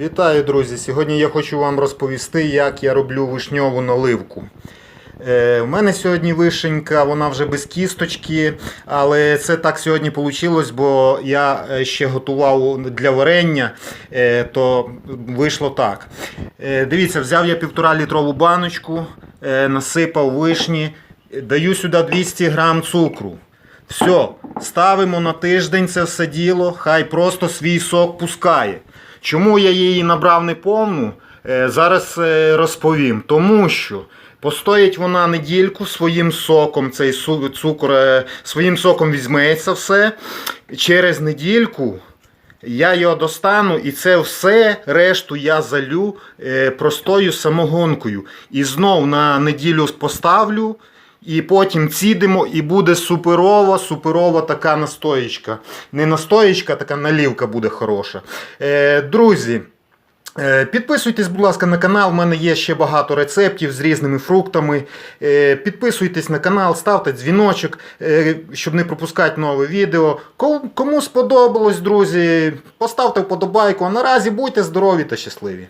Вітаю, друзі! Сьогодні я хочу вам розповісти, як я роблю вишньову наливку. Е, У мене сьогодні вишенька, вона вже без кісточки, але це так сьогодні вийшло, бо я е, ще готував для варення, е, то вийшло так. Е, Дивіться, взяв я півтора літрову баночку, е, насипав вишні, даю сюди 200 грам цукру. Все, ставимо на тиждень це все діло, хай просто свій сок пускає. Чому я її набрав не повну, е, зараз е, розповім. Тому що постоїть вона недільку своїм соком, цей цукор е, своїм соком візьметься все. Через недільку я його достану і це все, решту я залю простою самогонкою. І знов на неділю поставлю. І потім цідимо, і буде суперова, суперова така настоїчка. Не настоїчка, така налівка буде хороша. Е, друзі. е, Підписуйтесь, будь ласка, на канал. У мене є ще багато рецептів з різними фруктами. Е, Підписуйтесь на канал, ставте дзвіночок, е, щоб не пропускати нове відео. Кому сподобалось, друзі, поставте вподобайку. А наразі будьте здорові та щасливі.